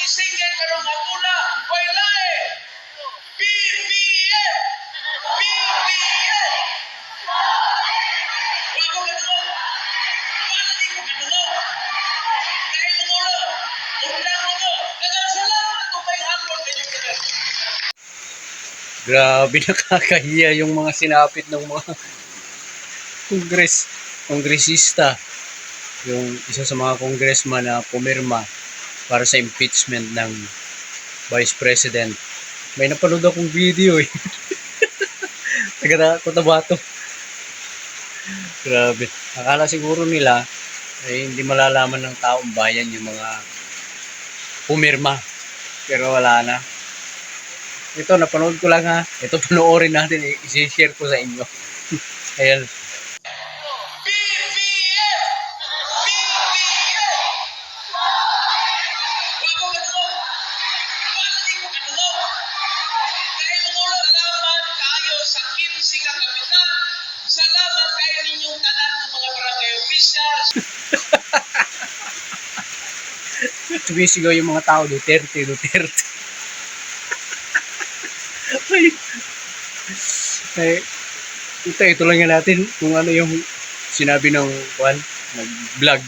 gisigay karong akula, way lae. BBM! BBM! Wako ka mo. Wala di ko kanuno. Kaya mo mo Undang mo mo. Dagang salamat kung may hanggon ninyo kinin. Grabe nakakahiya yung mga sinapit ng mga kongres, kongresista. Yung isa sa mga congressman na pumirma para sa impeachment ng Vice President. May napanood akong video eh. Taga Cotabato. Grabe. Akala siguro nila ay hindi malalaman ng taong bayan yung mga pumirma. Pero wala na. Ito, napanood ko lang ha. Ito, panoorin natin. I-share ko sa inyo. Ayan. Tumisigaw yung mga tao. Duterte, Duterte. ay, ay, ito, ito lang natin kung ano yung sinabi ng Juan, nag-vlog.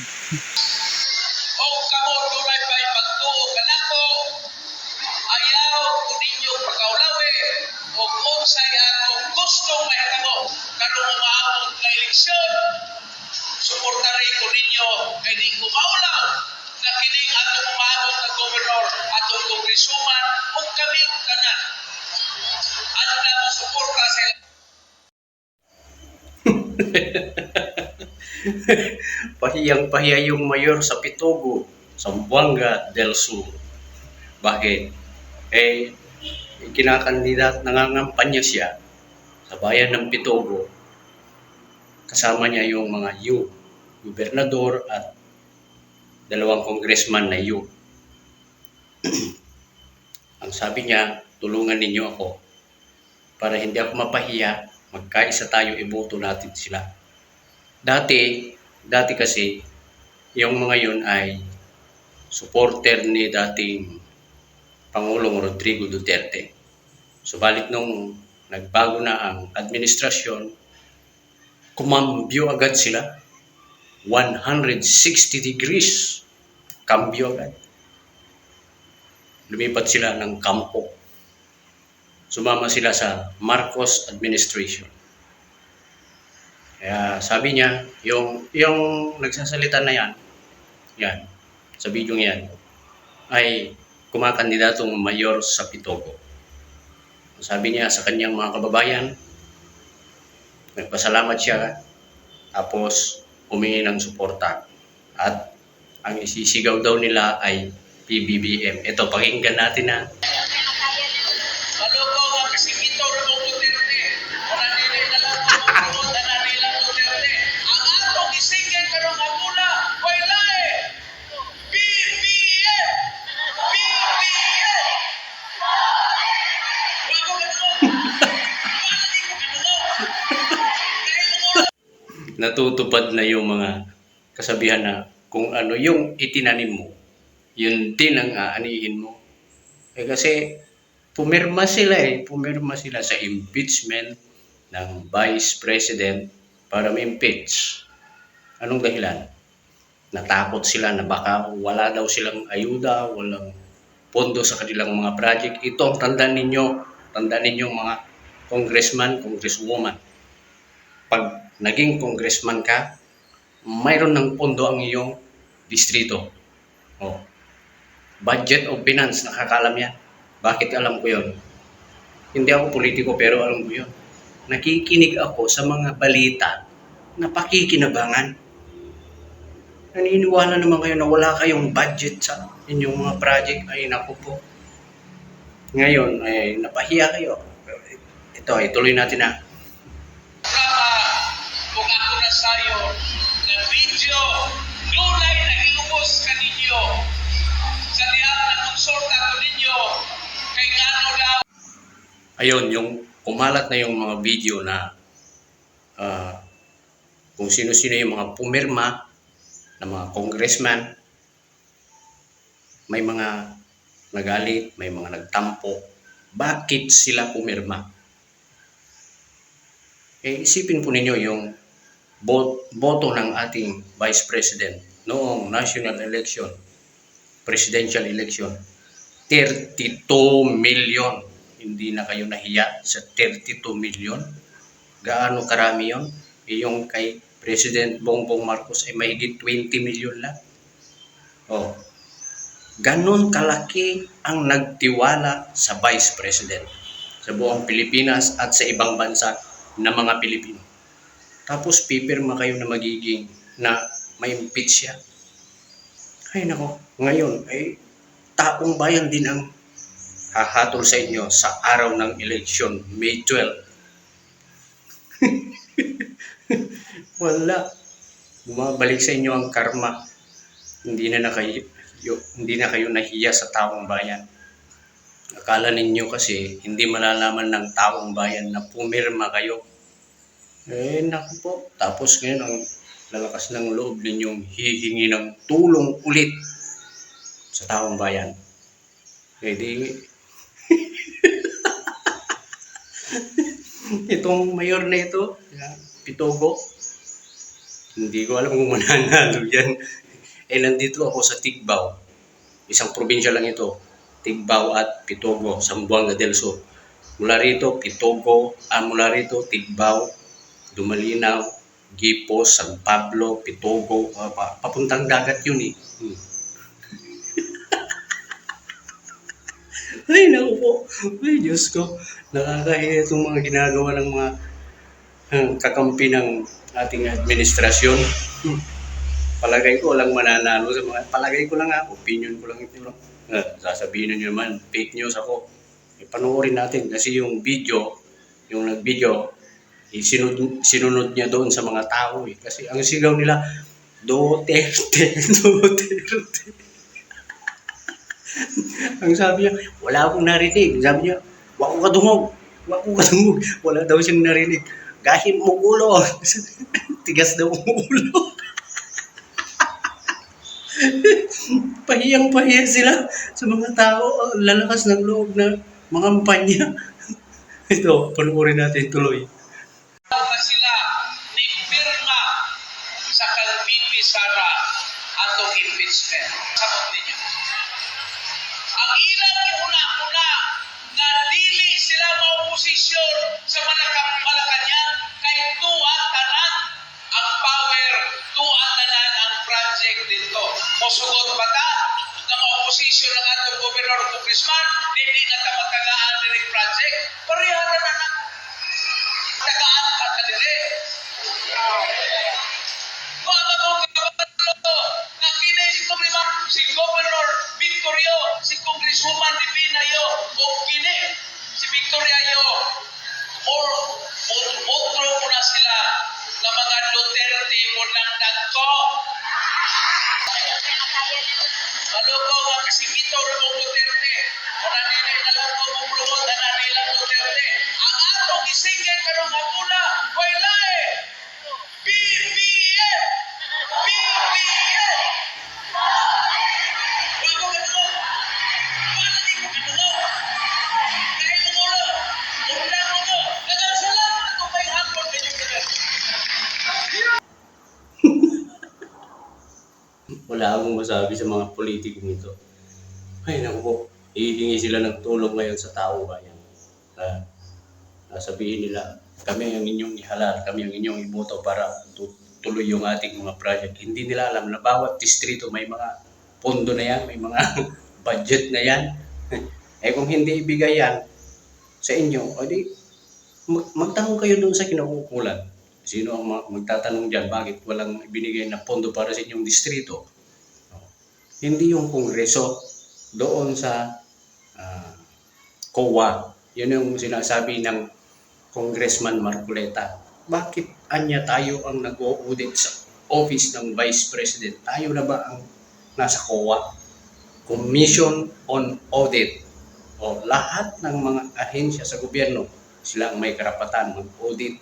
Pahiyang pahiya yung mayor sa Pitogo, Zamboanga del Sur. Bakit? Eh, kinakandidat, nangangampanya siya sa bayan ng Pitogo. Kasama niya yung mga yu, gobernador at dalawang congressman na yu. Ang sabi niya, tulungan ninyo ako para hindi ako mapahiya, magkaisa tayo, iboto natin sila. Dati, dati kasi, yung mga yun ay supporter ni dating Pangulong Rodrigo Duterte. Subalit nung nagbago na ang administrasyon, kumambyo agad sila. 160 degrees. Kambyo agad. Lumipat sila ng kampo. Sumama sila sa Marcos administration. Kaya sabi niya, yung, yung nagsasalita na yan, yan, sa video yan, ay kumakandidatong mayor sa Pitogo. Sabi niya sa kanyang mga kababayan, nagpasalamat siya, tapos humingi ng suporta. At ang isisigaw daw nila ay PBBM. Ito, pakinggan natin na. Natutupad na yung mga kasabihan na kung ano yung itinanim mo, yun din ang aanihin mo. Eh kasi pumirma sila eh, pumirma sila sa impeachment ng Vice President para ma-impeach. Anong dahilan? Natakot sila na baka wala daw silang ayuda, walang pondo sa kanilang mga project. Ito tandaan ninyo, tandaan ninyo mga congressman, congresswoman pag naging congressman ka, mayroon ng pondo ang iyong distrito. Oh. Budget of Finance, nakakalam yan. Bakit alam ko yon? Hindi ako politiko pero alam ko yon. Nakikinig ako sa mga balita na pakikinabangan. Naniniwala naman kayo na wala kayong budget sa inyong mga project. Ay, naku po. Ngayon, ay, napahiya kayo. Ito, ituloy natin na. Sama kung ako na sayo na video dunay na ilubos ka ninyo sa diyan na konsulta ko ninyo kay ngano daw ayun, yung kumalat na yung mga video na ah, kung sino-sino yung mga pumirma na mga congressman, may mga nagalit, may mga nagtampo. Bakit sila pumirma? Eh, isipin po ninyo yung bot- boto ng ating Vice President noong national election, presidential election, 32 million. Hindi na kayo nahiya sa 32 million. Gaano karami yon? Eh, yung kay President Bongbong Marcos ay mahigit 20 million lang. Oh. Ganon kalaki ang nagtiwala sa Vice President sa buong Pilipinas at sa ibang bansa na mga Pilipino. Tapos pipirma kayo na magiging na may impeach siya. Ay nako, ngayon ay taong bayan din ang hahatol sa inyo sa araw ng eleksyon, May 12. Wala. Bumabalik sa inyo ang karma. Hindi na, na kayo, hindi na kayo nahiya sa taong bayan. Akala ninyo kasi hindi malalaman ng taong bayan na pumirma kayo. Eh, naku po. Tapos ngayon ang lalakas ng loob ninyong hihingi ng tulong ulit sa taong bayan. Eh itong mayor na ito, Pitogo, hindi ko alam kung mananalo yan. Eh, nandito ako sa Tigbao. Isang probinsya lang ito. Tigbao at Pitogo, Zamboanga del Sur. Mula rito, Pitogo, ah, mula rito, Tigbao, Dumalinaw, Gipos, San Pablo, Pitogo, ah, pa- papuntang dagat yun eh. Hmm. Ay, naku po. Ay, Diyos ko. Nakakahiya itong mga ginagawa ng mga ah, kakampi ng ating administrasyon. Hmm. Palagay ko walang mananalo sa mga, palagay ko lang ha, opinion ko lang ito. no? Ah, sasabihin nyo naman, fake news ako. Eh, panoorin natin kasi yung video, yung nag-video, eh, sinunod, sinunod niya doon sa mga tao eh. Kasi ang sigaw nila, Duterte, Duterte. ang sabi niya, wala akong narinig. Sabi niya, wako ka dungog. Wako ka dungog. Wala daw siyang narinig. Gahim mo ulo. Tigas daw ang ulo. Pahiyang pahiya sila sa mga tao. Lalakas ng loob na mga kampanya. Ito, panoorin natin tuloy. Musugot ba ta? Nga maoposisyon ng atong gobernador Congressman, Wala akong masabi sa mga politikong ito. Ay, naku po. Hihingi sila ng tulong ngayon sa tao bayan. Na, na sabihin nila, kami ang inyong ihalal, kami ang inyong iboto para tu- tuloy yung ating mga project. Hindi nila alam na bawat distrito may mga pondo na yan, may mga budget na yan. eh kung hindi ibigay yan sa inyo, o di mag- magtanong kayo doon sa kinaukulan. Sino ang ma- magtatanong dyan, bakit walang ibinigay na pondo para sa inyong distrito? Hindi yung kongreso doon sa ah, COA. Yun yung sinasabi ng Congressman Marcoleta. Bakit anya tayo ang nag-audit sa office ng Vice President? Tayo na ba ang nasa COA? Commission on Audit. O lahat ng mga ahensya sa gobyerno, sila ang may karapatan mag-audit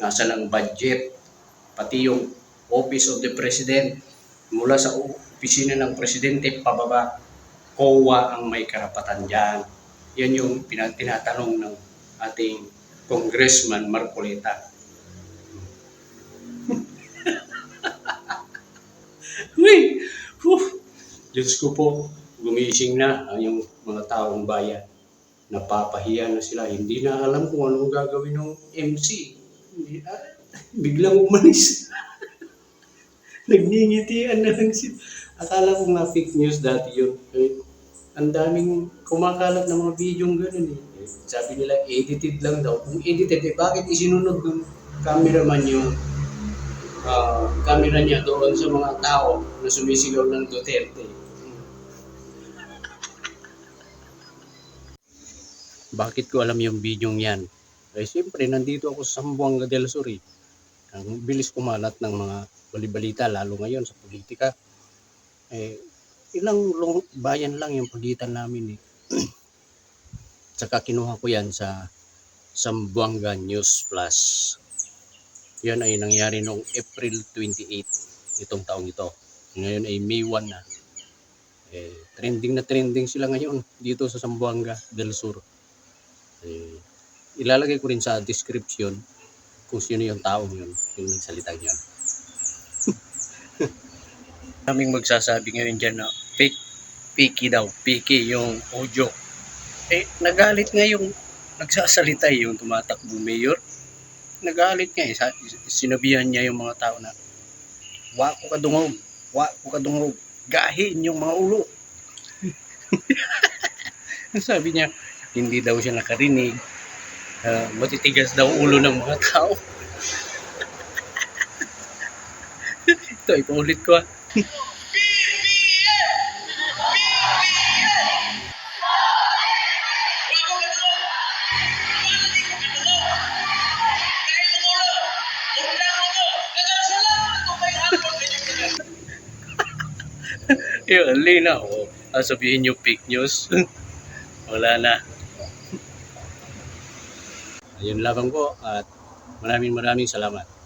nasa ng budget, pati yung Office of the President, mula sa opisina ng Presidente pababa, COA ang may karapatan dyan. Yan yung tinatanong ng ating Congressman Marcoleta. Uy! Whew! Diyos ko po, gumising na ang yung mga taong bayan. Napapahiya na sila. Hindi na alam kung anong gagawin ng MC. Biglang umalis. Nagngingitian na lang sila. Akala ko nga fake news dati yun. Eh, ang daming kumakalat ng mga video gano'n eh. Sabi nila, edited lang daw. Kung edited, eh, bakit isinunod ng cameraman yung ah, camera niya doon sa mga tao na sumisigaw ng Duterte? Bakit ko alam yung video yan? Eh, siyempre, nandito ako sa Sambuanga del Sur eh. Ang bilis kumalat ng mga balibalita, lalo ngayon sa politika. Eh, ilang bayan lang yung pagitan namin eh. Tsaka kinuha ko yan sa Sambuanga News Plus. Yan ay nangyari noong April 28 itong taong ito. Ngayon ay May 1 na. Eh, trending na trending sila ngayon dito sa Sambuanga del Sur. Eh, ilalagay ko rin sa description kung sino yung taong yun, yung nagsalitang yun. Kaming magsasabi ngayon dyan na fake, fake daw, fake yung audio. Eh, nagalit nga yung nagsasalita eh, yung tumatakbo mayor. Nagalit nga eh, sinabihan niya yung mga tao na wa ko kadungog, wa ko kadungog, gahin yung mga ulo. Sabi niya, hindi daw siya nakarinig. Ah, matitigas daw ulo ng mga tao. Ito, ipuulit ko ah. Bago ka to. Bakit ko ka to? Kain mo ulo. Undang mo to. Kagal sa lang. Ito may hapon na yung ganyan. Yung lina, oh. Sabihin niyo fake news. Wala na. Ayun lamang po at maraming maraming salamat.